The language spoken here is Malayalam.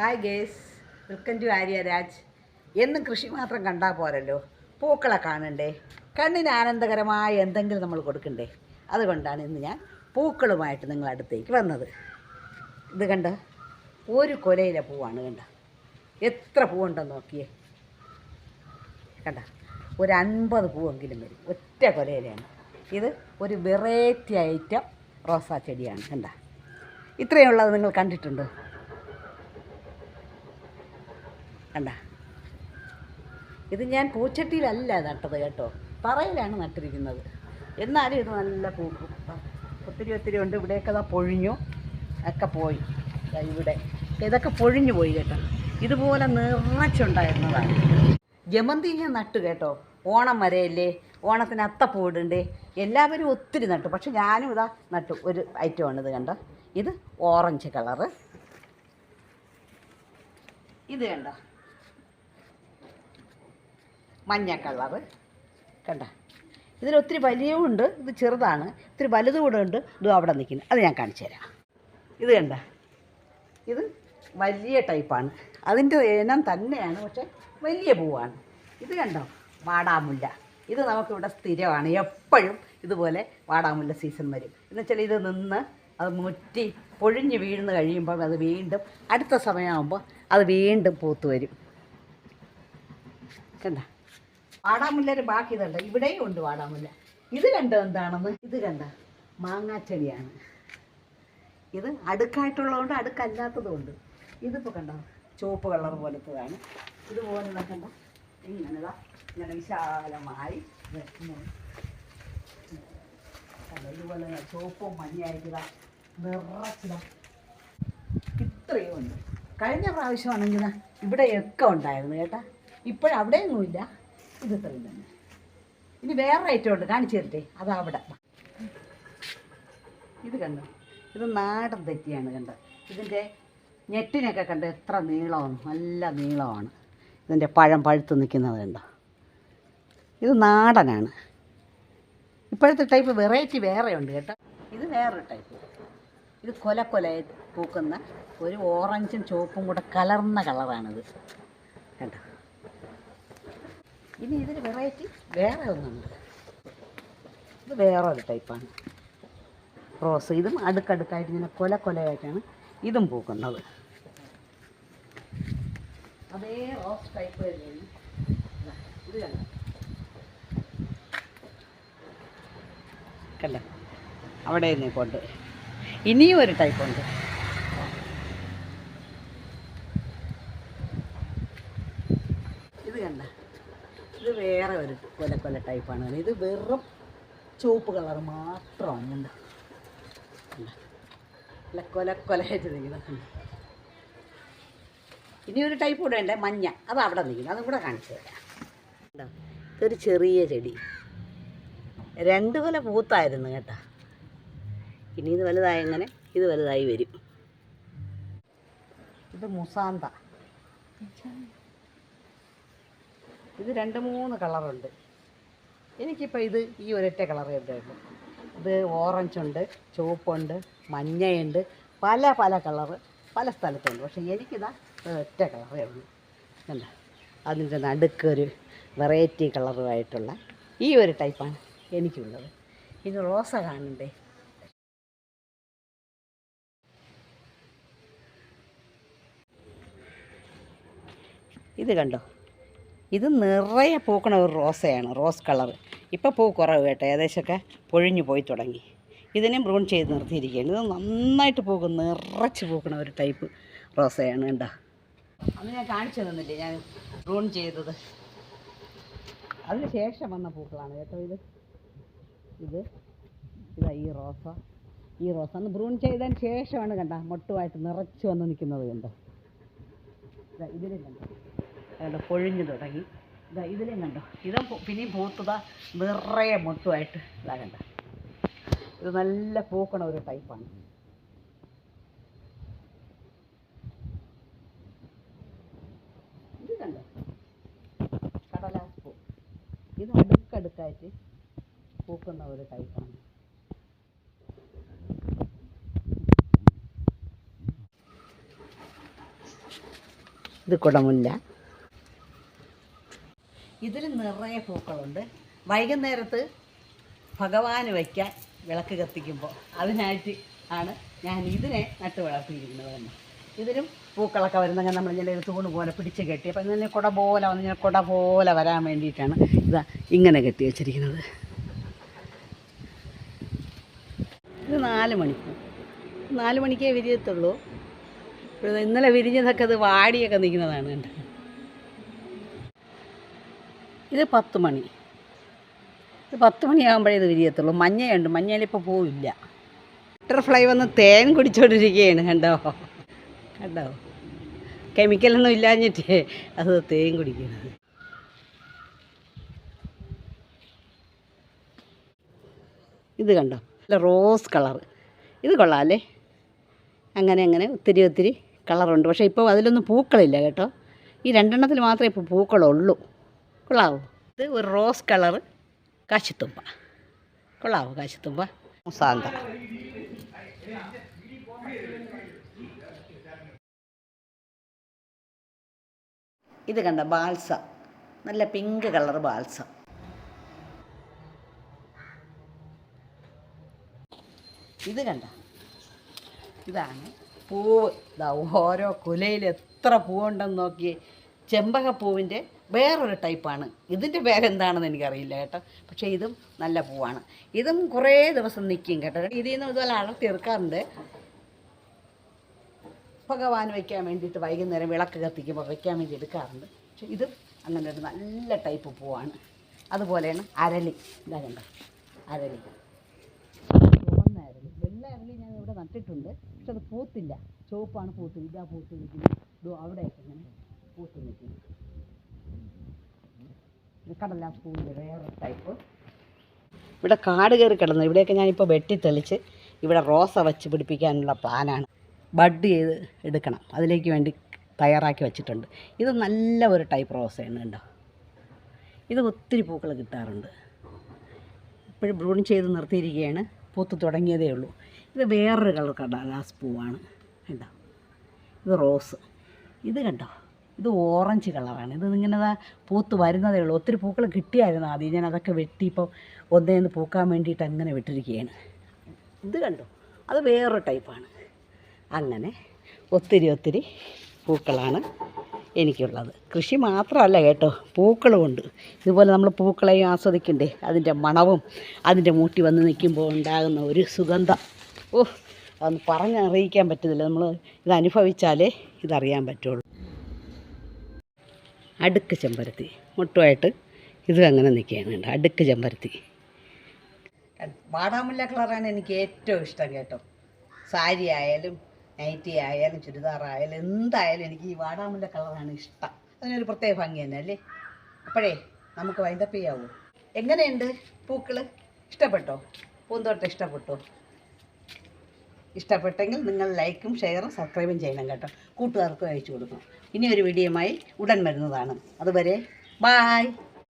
Hi guys welcome to Arya Raj എന്നും കൃഷി മാത്രം കണ്ടാൽ പോരല്ലോ. പൂക്കളെ കാണണ്ടേ? കണ്ണിന് ആനന്ദകരമായ എന്തെങ്കിലും നമ്മൾ കൊടുക്കണ്ടേ? അതുകൊണ്ടാണ് ഇന്ന് ഞാൻ പൂക്കളുമായിട്ട് നിങ്ങളുടെ അടുത്തേക്ക് വന്നത്. ഇത് കണ്ട ഒരു കൊലയിലെ പൂവാണ് കണ്ട. എത്ര പൂവുണ്ടെന്ന് നോക്കിയേ. കണ്ട ഒരു അൻപത് പൂവെങ്കിലും വരും. ഒറ്റ കൊലയിലാണ് ഇത് ഒരു വെറൈറ്റി ഐറ്റം റോസാ ചെടിയാണ് കണ്ട. ഇത്രയുള്ളത് നിങ്ങൾ കണ്ടിട്ടുണ്ടോ? കണ്ട. ഇത് ഞാൻ പൂച്ചട്ടിയിലല്ല നട്ടത് കേട്ടോ. തറയിലാണ് നട്ടിരിക്കുന്നത്. എന്നാലും ഇത് നല്ല പൂക്കും ഒത്തിരി ഒത്തിരി ഉണ്ട്. ഇവിടെയൊക്കെ അതാ പൊഴിഞ്ഞു. ഒക്കെ പോയി. ഇവിടെ. ഇതൊക്കെ പൊഴിഞ്ഞു പോയി കേട്ടോ. ഇതുപോലെ നിറച്ചുണ്ടായിരുന്നതാണ് ജമന്തി ഞാൻ നട്ടു കേട്ടോ. ഓണം വരെയല്ലേ? ഓണത്തിന് അത്തപ്പൂടുണ്ട് എല്ലാവരും ഒത്തിരി നട്ടു. പക്ഷെ ഞാനും ഇതാ നട്ടു. ഒരു ഐറ്റമാണ് ഇത് കണ്ടോ. ഇത് ഓറഞ്ച് കളറ് ഇത് കണ്ടോ? മഞ്ഞ കളറ്. കണ്ട? ഇതിൽ ഒത്തിരി വലിയവും ഇത് ചെറുതാണ്. ഇത്തിരി വലുതും കൂടെ ഉണ്ട്. ഇതും അവിടെ നിൽക്കുന്നു. അത് ഞാൻ കാണിച്ചു തരാം. ഇത് കണ്ട? ഇത് വലിയ ടൈപ്പാണ്. അതിന്റെ ഇനം തന്നെയാണ് പക്ഷേ വലിയ പൂവാണ്. ഇത് കണ്ടോ? വാടാമുല്ല. ഇത് നമുക്കിവിടെ സ്ഥിരമാണ്. എപ്പോഴും ഇതുപോലെ വാടാമുല്ല സീസൺ വരും. എന്നുവെച്ചാൽ ഇത് നിന്ന് അത് മുറ്റി പൊഴിഞ്ഞ് വീഴുന്ന കഴിയുമ്പോൾ അത് വീണ്ടും അടുത്ത സമയമാകുമ്പോൾ അത് വീണ്ടും പൂത്ത് വരും. കണ്ട? വാടാമുല്ലൊരു ബാക്കി ഇതുണ്ട്. ഇവിടെയും ഉണ്ട് വാടാമുല്ല. ഇത് കണ്ടോ എന്താണെന്ന്? ഇത് കണ്ട? മാങ്ങാച്ചെടിയാണ്. ഇത് അടുക്കായിട്ടുള്ളതുകൊണ്ട് അടുക്കല്ലാത്തതും ഉണ്ട് ഇതിപ്പോൾ കണ്ടോ? ചുവപ്പ് കളർ പോലത്തതാണ്. ഇതുപോലെ കണ്ട? ഇങ്ങനെതാ ഇങ്ങനെ വിശാലമായി ഇതുപോലെ ചുവപ്പും മഞ്ഞയായിട്ടിതാ നിറച്ചിതാ ഇത്രയും ഉണ്ട്. കഴിഞ്ഞ പ്രാവശ്യമാണെങ്കിൽ ഇവിടെയൊക്കെ ഉണ്ടായിരുന്നു കേട്ടാ. ഇപ്പോഴവിടെയൊന്നുമില്ല. ഇത് ഇത്രയും തന്നെ ഇനി വേറെ ഐറ്റം ഉണ്ട് കാണിച്ചു തരട്ടെ. അതാ അവിടെ. ഇത് കണ്ടോ? ഇത് നാടൻ തെറ്റിയാണ് കണ്ടോ? ഇതിന്റെ ഞെട്ടിനൊക്കെ കണ്ടോ എത്ര നീളമാണ്. നല്ല നീളമാണ്. ഇതിന്റെ പഴം പഴുത്ത് നിൽക്കുന്നത് കണ്ടോ? ഇത് നാടനാണ്. ഇപ്പോഴത്തെ ടൈപ്പ് വെറൈറ്റി വേറെ ഉണ്ട് കേട്ടോ. ഇത് വേറെ ടൈപ്പ് ഇത് കൊല കൊല പൂക്കുന്ന ഒരു ഓറഞ്ചും ചുവപ്പും കൂടെ കലർന്ന കളറാണിത് കണ്ടോ? ഇനി ഇതിന് വെറൈറ്റി വേറെ ഒന്നുണ്ട്. ഇത് വേറൊരു ടൈപ്പാണ് റോസ് ഇതും അടുക്കടുക്കായിട്ട് ഇങ്ങനെ കൊല കൊലയായിട്ടാണ് ഇതും പൂക്കുന്നത്. അതേ റോസ് ടൈപ്പ് തന്നെയാണ്. ഇത് കണ്ടോ? കണ്ടോ? അവിടെ നിൽക്കൊണ്ട് ഇനിയും ഒരു ടൈപ്പ് ഉണ്ട് ഇത് കണ്ട ഇത് വേറെ ഒരു കൊല കൊല ടൈപ്പാണ് ഇത് വെറും ചുവപ്പ് കളർ മാത്രമാണ്. കണ്ടോ? കൊല കൊല കൊലയായിട്ട് നിൽക്കുന്നത്? ഇനി ഒരു ടൈപ്പ് കൂടെ ഉണ്ട് മഞ്ഞ. അത് അവിടെ നിൽക്കുന്നു. അതും കൂടെ കാണിച്ചു തരാം? ഇതൊരു ചെറിയ ചെടി. രണ്ട് കൊല പൂത്തായിരുന്നു കേട്ടോ. ഇനി ഇത് വലുതായി എങ്ങനെ? ഇത് വലുതായി വരും. ഇത് മുസാന്ത. ഇത് രണ്ട് മൂന്ന് കളറുണ്ട്. എനിക്കിപ്പോൾ ഇത് ഈ ഒരൊറ്റ കളറേ ഉണ്ടായിരുന്നു ഇത് ഓറഞ്ച് ഉണ്ട് ചുവപ്പുണ്ട് മഞ്ഞയുണ്ട് പല പല കളറ് പല സ്ഥലത്തുണ്ട്. പക്ഷേ എനിക്കിതാ ഒരൊറ്റ കളറേ ഉള്ളൂ. അല്ല അതിന്റെ നടുക്കൊരു വെറൈറ്റി കളറുമായിട്ടുള്ള ഈ ഒരു ടൈപ്പാണ് എനിക്കുള്ളത്. ഇത് റോസ കാണണ്ടേ? ഇത് കണ്ടോ? ഇത് നിറയെ പൂക്കണ ഒരു റോസയാണ് റോസ് കളർ. ഇപ്പോൾ പൂ കുറവ് കേട്ടോ ഏകദേശമൊക്കെ പൊഴിഞ്ഞു പോയി തുടങ്ങി. ഇതിനെ ബ്രൂൺ ചെയ്ത് നിർത്തിയിരിക്കുകയാണ്. ഇത് നന്നായിട്ട് പൂക്കും നിറച്ച് പൂക്കണ ഒരു ടൈപ്പ് റോസയാണ് കണ്ടോ. അന്ന് ഞാൻ കാണിച്ചു തന്നില്ലേ ഞാൻ ബ്രൂൺ ചെയ്തത്. അതിന് ശേഷം വന്ന പൂക്കളാണ് കേട്ടോ ഇത്. ഇത് ഇതാ ഈ റോസ. ഈ റോസ അന്ന് ബ്രൂൺ ചെയ്തതിന് ശേഷമാണ് കണ്ട മൊട്ടുമായിട്ട് നിറച്ച് വന്ന് നിൽക്കുന്നത് കണ്ടോ. ഇതാ ഇതിലും കണ്ടോ. കണ്ടോ പൊഴിഞ്ഞു തുടങ്ങി. ഇതാ ഇതിലും കണ്ടോ? ഇതും പിന്നെയും പൂത്തതാ നിറയെ മൊട്ടുമായിട്ട് ഇതാ കണ്ട? ഇത് നല്ല പൂക്കണ ഒരു ടൈപ്പാണ്. ഇത് കണ്ടോ? കടലാസ് പൂ. ഇത് അടുക്കടുക്കായിട്ട് പൂക്കുന്ന ഒരു ടൈപ്പാണ്. ഇത് കുടമുല്ല. ഇതിൽ നിറയെ പൂക്കളുണ്ട്. വൈകുന്നേരത്ത് ഭഗവാന് വയ്ക്കാൻ വിളക്ക് കത്തിക്കുമ്പോൾ അതിനായിട്ട് ആണ് ഞാൻ ഇതിനെ നട്ട് വളർത്തിയിരിക്കുന്നത് തന്നെ. ഇതിനും പൂക്കളൊക്കെ വരുന്നെങ്കിൽ നമ്മൾ ഇങ്ങനെ ഒരു തൂണ് പോലെ പിടിച്ച് കെട്ടി. അപ്പം ഇങ്ങനെ കുട പോലെ വന്ന് ഇങ്ങനെ കുട പോലെ വരാൻ വേണ്ടിയിട്ടാണ് ഇതാ ഇങ്ങനെ കെട്ടി വെച്ചിരിക്കുന്നത്. ഇത് നാല് മണിക്കൂർ. നാല് മണിക്കേ വിരിയത്തുള്ളൂ. ഇന്നലെ വിരിഞ്ഞതൊക്കെ അത് വാടിയൊക്കെ നിൽക്കുന്നതാണ് കണ്ടത് ഇത് പത്ത് മണി. ഇത് പത്ത് മണിയാകുമ്പോഴേ ഇത് വിരിയത്തുള്ളൂ. മഞ്ഞയുണ്ട്. മഞ്ഞയിലിപ്പോൾ പോവില്ല. ബട്ടർഫ്ലൈ വന്ന് തേൻ കുടിച്ചോണ്ടിരിക്കുകയാണ്. കണ്ടോ? കണ്ടോ? കെമിക്കലൊന്നും ഇല്ലാഞ്ഞിട്ട് അത് തേൻ കുടിക്കുന്നത്. ഇത് കണ്ടോ? നല്ല റോസ് കളർ ഇത് കൊള്ളാമല്ലേ അങ്ങനെ അങ്ങനെ ഒത്തിരി ഒത്തിരി കളറുണ്ട് പക്ഷേ ഇപ്പോൾ അതിലൊന്നും പൂക്കളില്ല കേട്ടോ. ഈ രണ്ടെണ്ണത്തിൽ മാത്രമേ ഇപ്പോൾ പൂക്കളുള്ളൂ. കൊള്ളാവോ? ഇത് ഒരു റോസ് കളർ കാശിത്തുമ്പ. കൊള്ളാവോ കാശിത്തുമ്പ? മുസാന്ത ഇത് കണ്ട ബാൽസ. നല്ല പിങ്ക് കളർ ബാൽസം. ഇത് കണ്ട. ഇതാണ് പൂവ്. ഇതാ ഓരോ കുലയിൽ എത്ര പൂവുണ്ടെന്ന് നോക്കി ചെമ്പകപ്പൂവിന്റെ വേറൊരു ടൈപ്പാണ്. ഇതിന്റെ പേരെന്താണെന്ന് എനിക്കറിയില്ല കേട്ടോ. പക്ഷേ ഇതും നല്ല പൂവാണ്. ഇതും കുറേ ദിവസം നിൽക്കും കേട്ടോ. ഇതിൽ നിന്ന് ഇതുപോലെ അടർത്തിയെടുക്കാറുണ്ട് ഭഗവാൻ വയ്ക്കാൻ വേണ്ടിയിട്ട് വൈകുന്നേരം വിളക്ക് കത്തിക്കുമ്പോൾ വയ്ക്കാൻ വേണ്ടി എടുക്കാറുണ്ട്. പക്ഷെ ഇതും അങ്ങനെ ഒരു നല്ല ടൈപ്പ് പൂവാണ്. അതുപോലെയാണ് അരളി. ഇതാ കണ്ട? അരളി. ചുവന്ന അരളി. വെള്ള അരളി ഞാൻ ഇവിടെ നട്ടിട്ടുണ്ട്. പക്ഷെ അത് പൂത്തില്ല. ചുവപ്പാണ് പൂത്ത്. ഇതാ പൂത്ത് നിൽക്കുന്നത് അവിടെയൊക്കെ ഇങ്ങനെ പൂത്ത് നിൽക്കുന്നു. കടലാസ് ടൈപ്പ് ഇവിടെ കാട് കയറി കിടന്നു. ഇവിടെയൊക്കെ ഞാനിപ്പോൾ വെട്ടി തെളിച്ച് ഇവിടെ റോസ വെച്ച് പിടിപ്പിക്കാനുള്ള പ്ലാനാണ്. ബഡ് ചെയ്ത് എടുക്കണം. അതിലേക്ക് വേണ്ടി തയ്യാറാക്കി വെച്ചിട്ടുണ്ട്. ഇത് നല്ല ഒരു ടൈപ്പ് റോസയാണ് കണ്ടോ? ഇത് ഒത്തിരി പൂക്കൾ കിട്ടാറുണ്ട്. ഇപ്പോഴും ബ്രൂൺ ചെയ്ത് നിർത്തിയിരിക്കുകയാണ്. പൂത്ത് തുടങ്ങിയതേ ഉള്ളൂ. ഇത് വേറൊരു കളർ കടലാസ് പൂവാണ്. കണ്ടോ? ഇത് റോസ് ഇത് കണ്ടോ? ഇത് ഓറഞ്ച് കളറാണ് ഇത് ഇങ്ങനെ പൂത്ത് വരുന്നതേ ഉള്ളൂ. ഒത്തിരി പൂക്കൾ കിട്ടിയായിരുന്നു ആദ്യം. ഞാൻ അതൊക്കെ വെട്ടി ഇപ്പോൾ ഒന്നേന്ന് പൂക്കാൻ വേണ്ടിയിട്ട് അങ്ങനെ വിട്ടിരിക്കുകയാണ് ഇത് കണ്ടോ? അത് വേറൊരു ടൈപ്പാണ് അങ്ങനെ ഒത്തിരി ഒത്തിരി പൂക്കളാണ് എനിക്കുള്ളത്. കൃഷി മാത്രമല്ല കേട്ടോ പൂക്കളുമുണ്ട് ഇതുപോലെ നമ്മൾ പൂക്കളെയും ആസ്വദിക്കണ്ടേ? അതിന്റെ മണവും അതിന്റെ മൂട്ടി വന്ന് നിൽക്കുമ്പോൾ ഉണ്ടാകുന്ന ഒരു സുഗന്ധം. ഓ അതൊന്ന് പറഞ്ഞറിയിക്കാൻ പറ്റുന്നില്ല നമ്മൾ ഇത് അനുഭവിച്ചാലേ ഇതറിയാൻ പറ്റുള്ളൂ. അടുക്ക് ചെമ്പരത്തി. മുട്ടുമായിട്ട് ഇതും അങ്ങനെ നിൽക്കുകയാണ് കേട്ടോ അടുക്ക് ചെമ്പരത്തി. വാടാമുല്ല കളറാണ് എനിക്ക് ഏറ്റവും ഇഷ്ടം കേട്ടോ. സാരി ആയാലും നൈറ്റി ആയാലും ചുരിദാറായാലും എന്തായാലും എനിക്ക് ഈ വാടാമുല്ല കളറാണ് ഇഷ്ടം. അതിനൊരു പ്രത്യേക ഭംഗി തന്നെ അല്ലേ? അപ്പോഴേ നമുക്ക് വൈൻഡപ്പ് ചെയ്യാവൂ. എങ്ങനെയുണ്ട് പൂക്കൾ ഇഷ്ടപ്പെട്ടോ? പൂന്തോട്ടം ഇഷ്ടപ്പെട്ടോ? ഇഷ്ടപ്പെട്ടെങ്കിൽ നിങ്ങൾ ലൈക്കും ഷെയറും സബ്സ്ക്രൈബും ചെയ്യണം കേട്ടോ. കൂട്ടുകാർക്കും അയച്ചു കൊടുക്കണം. ഇനി ഒരു വീഡിയോയുമായി ഉടൻ വരുന്നതാണ്. അതുവരെ ബായ്.